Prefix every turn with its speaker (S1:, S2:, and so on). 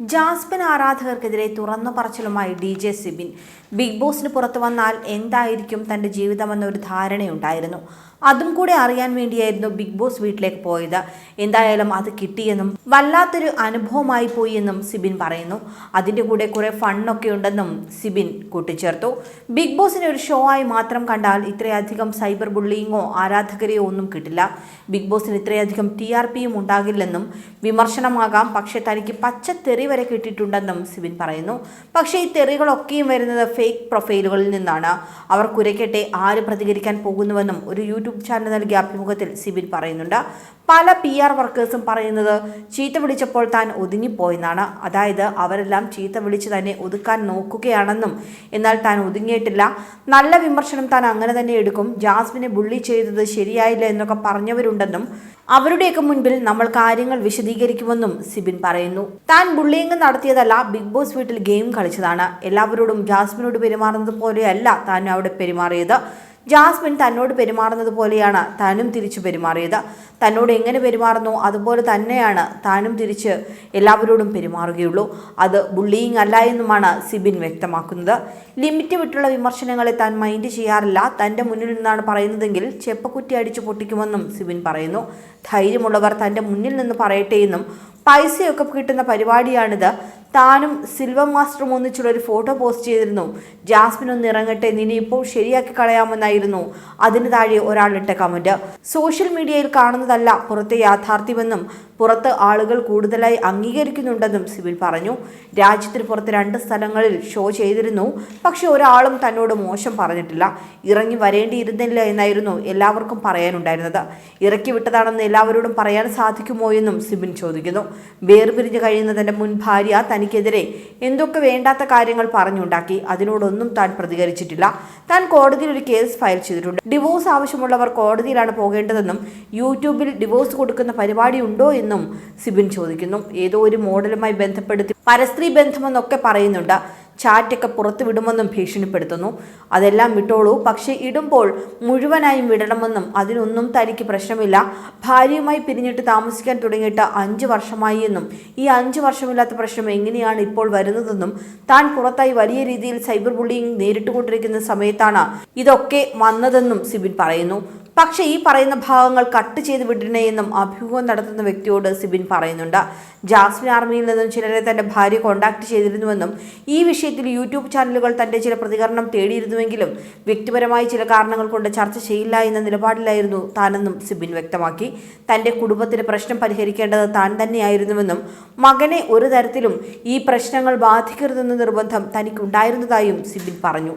S1: Jasmine ആരാധകർക്കെതിരെ തുറന്നു പറച്ചിലുമായി ഡി ജെ സിബിൻ. ബിഗ് ബോസിന് പുറത്തു വന്നാൽ എന്തായിരിക്കും തന്റെ ജീവിതമെന്നൊരു ധാരണയുണ്ടായിരുന്നു. അതും കൂടെ അറിയാൻ വേണ്ടിയായിരുന്നു ബിഗ് ബോസ് വീട്ടിലേക്ക് പോയത്. എന്തായാലും അത് കിട്ടിയെന്നും വല്ലാത്തൊരു അനുഭവമായി പോയി എന്നും സിബിൻ പറയുന്നു. അതിന്റെ കൂടെ കുറേ ഫണ്ണൊക്കെ ഉണ്ടെന്നും സിബിൻ കൂട്ടിച്ചേർത്തു. ബിഗ് ബോസിനെ ഒരു ഷോ ആയി മാത്രം കണ്ടാൽ ഇത്രയധികം സൈബർ ബുള്ളിയിങ്ങോ ആരാധകരെയോ ഒന്നും കിട്ടില്ല. ബിഗ് ബോസിന് ഇത്രയധികം ടി ആർ പിയും ഉണ്ടാകില്ലെന്നും വിമർശനമാകാം. പക്ഷേ തനിക്ക് പച്ച തെറി വരെ കിട്ടിയിട്ടുണ്ടെന്നും സിബിൻ പറയുന്നു. പക്ഷേ ഈ തെറികളൊക്കെയും വരുന്നത് ഫേക്ക് പ്രൊഫൈലുകളിൽ നിന്നാണ്. അവർ കുരയ്ക്കട്ടെ ആര് പ്രതികരിക്കാൻ പോകുന്നുവെന്നും ഒരു യൂട്യൂബ് ചാനൽ നൽകിയ അഭിമുഖത്തിൽ സിബിൻ പറയുന്നുണ്ട്. പല പി ആർ വർക്കേഴ്സും പറയുന്നത് ചീത്ത വിളിച്ചപ്പോൾ താൻ ഒതുങ്ങിപ്പോയെന്നാണ്. അതായത് അവരെല്ലാം ചീത്ത വിളിച്ച് തന്നെ ഒതുക്കാൻ നോക്കുകയാണെന്നും എന്നാൽ താൻ ഒതുങ്ങിയിട്ടില്ല. നല്ല വിമർശനം താൻ അങ്ങനെ തന്നെ എടുക്കും. ജാസ്മിനെ ബുള്ളി ചെയ്തത് ശരിയായില്ല എന്നൊക്കെ പറഞ്ഞവരുണ്ടെന്നും അവരുടെയൊക്കെ മുൻപിൽ നമ്മൾ കാര്യങ്ങൾ വിശദീകരിക്കുമെന്നും സിബിൻ പറയുന്നു. താൻ ബുള്ളിയിങ് നടത്തിയതല്ല ബിഗ് ബോസ് വീട്ടിൽ ഗെയിം കളിച്ചതാണ്. എല്ലാവരോടും ജാസ്മിനോട് പെരുമാറുന്നത് പോലെയല്ല താൻ അവിടെ പെരുമാറിയത്. ജാസ്മിൻ തന്നോട് പെരുമാറുന്നത് പോലെയാണ് താനും തിരിച്ചു പെരുമാറിയത്. തന്നോട് എങ്ങനെ പെരുമാറുന്നു അതുപോലെ തന്നെയാണ് താനും തിരിച്ച് എല്ലാവരോടും പെരുമാറുകയുള്ളൂ. അത് ബുള്ളിയിങ് അല്ല എന്നുമാണ് സിബിൻ വ്യക്തമാക്കുന്നത്. ലിമിറ്റ് വിട്ടുള്ള വിമർശനങ്ങളെ താൻ മൈൻഡ് ചെയ്യാറില്ല. തന്റെ മുന്നിൽ നിന്നാണ് പറയുന്നതെങ്കിൽ ചെപ്പക്കുറ്റി അടിച്ചു പൊട്ടിക്കുമെന്നും സിബിൻ പറയുന്നു. ധൈര്യമുള്ളവർ തന്റെ മുന്നിൽ നിന്ന് പറയട്ടെ എന്നും പൈസയൊക്കെ കിട്ടുന്ന പരിപാടിയാണിത്. താനും സിൽവർ മാസ്റ്ററും ഒന്നിച്ചുള്ള ഒരു ഫോട്ടോ പോസ്റ്റ് ചെയ്തിരുന്നു. ജാസ്മിൻ ഒന്ന് ഇറങ്ങട്ടെ നിന്നെ ഇപ്പോൾ ശരിയാക്കി കളയാമെന്നായിരുന്നു. അതിന് താഴെ ഒരാളിട്ട കമന്റ്. സോഷ്യൽ മീഡിയയിൽ കാണുന്നതല്ല പുറത്തെ യാഥാർത്ഥ്യമെന്നും പുറത്ത് ആളുകൾ കൂടുതലായി അംഗീകരിക്കുന്നുണ്ടെന്നും സിബിൽ പറഞ്ഞു. രാജ്യത്തിന് പുറത്ത് രണ്ട് സ്ഥലങ്ങളിൽ ഷോ ചെയ്തിരുന്നു. പക്ഷേ ഒരാളും തന്നോട് മോശം പറഞ്ഞിട്ടില്ല. ഇറങ്ങി വരേണ്ടിയിരുന്നില്ല എന്നായിരുന്നു എല്ലാവർക്കും പറയാനുണ്ടായിരുന്നത്. ഇറക്കി വിട്ടതാണെന്ന് എല്ലാവരോടും പറയാൻ സാധിക്കുമോ എന്നും സിബിൻ ചോദിക്കുന്നു. വേർപിരിഞ്ഞ് കഴിയുന്ന തന്റെ മുൻ ഭാര്യ തനിക്കെതിരെ എന്തൊക്കെ വേണ്ടാത്ത കാര്യങ്ങൾ പറഞ്ഞുണ്ടാക്കി. അതിനോടൊന്നും താൻ പ്രതികരിച്ചിട്ടില്ല. താൻ കോടതിയിൽ ഒരു കേസ് ഫയൽ ചെയ്തിട്ടുണ്ട്. ഡിവോഴ്സ് ആവശ്യമുള്ളവർ കോടതിയിലാണ് പോകേണ്ടതെന്നും യൂട്യൂബിൽ ഡിവോഴ്സ് കൊടുക്കുന്ന പരിപാടി ഉണ്ടോ എന്നും സിബിൻ ചോദിക്കുന്നു. ഏതോ ഒരു മോഡലുമായി ബന്ധപ്പെടുത്തി പരസ്ത്രീ ബന്ധമെന്നൊക്കെ പറയുന്നുണ്ട്. ചാറ്റൊക്കെ പുറത്തു വിടുമെന്നും ഭീഷണിപ്പെടുത്തുന്നു. അതെല്ലാം വിട്ടോളൂ. പക്ഷേ ഇടുമ്പോൾ മുഴുവനായും വിടണമെന്നും അതിനൊന്നും തനിക്ക് പ്രശ്നമില്ല. ഭാര്യയുമായി പിരിഞ്ഞിട്ട് താമസിക്കാൻ തുടങ്ങിയിട്ട് അഞ്ച് വർഷമായി എന്നും ഈ അഞ്ച് വർഷമില്ലാത്ത പ്രശ്നം എങ്ങനെയാണ് ഇപ്പോൾ വരുന്നതെന്നും താൻ പുറത്തായി വലിയ രീതിയിൽ സൈബർ ബുള്ളിങ് നേരിട്ടുകൊണ്ടിരിക്കുന്ന സമയത്താണ് ഇതൊക്കെ വന്നതെന്നും സിബിൻ പറയുന്നു. പക്ഷേ ഈ പറയുന്ന ഭാഗങ്ങൾ കട്ട് ചെയ്ത് വിടണേ എന്നും അഭിമുഖം നടത്തുന്ന വ്യക്തിയോട് സിബിൻ പറയുന്നുണ്ട്. ജാസ്മിൻ ആർമിയിൽ നിന്നും ചിലരെ തന്റെ ഭാര്യ കോണ്ടാക്ട് ചെയ്തിരുന്നുവെന്നും ഈ വിഷയത്തിൽ യൂട്യൂബ് ചാനലുകൾ തന്റെ ചില പ്രതികരണം തേടിയിരുന്നുവെങ്കിലും വ്യക്തിപരമായി ചില കാരണങ്ങൾ കൊണ്ട് ചർച്ച ചെയ്യില്ല എന്ന നിലപാടിലായിരുന്നു താനെന്നും സിബിൻ വ്യക്തമാക്കി. തന്റെ കുടുംബത്തിന് പ്രശ്നം പരിഹരിക്കേണ്ടത് താൻ തന്നെയായിരുന്നുവെന്നും മകനെ ഒരു തരത്തിലും ഈ പ്രശ്നങ്ങൾ ബാധിക്കരുതെന്ന നിർബന്ധം തനിക്കുണ്ടായിരുന്നതായും സിബിൻ പറഞ്ഞു.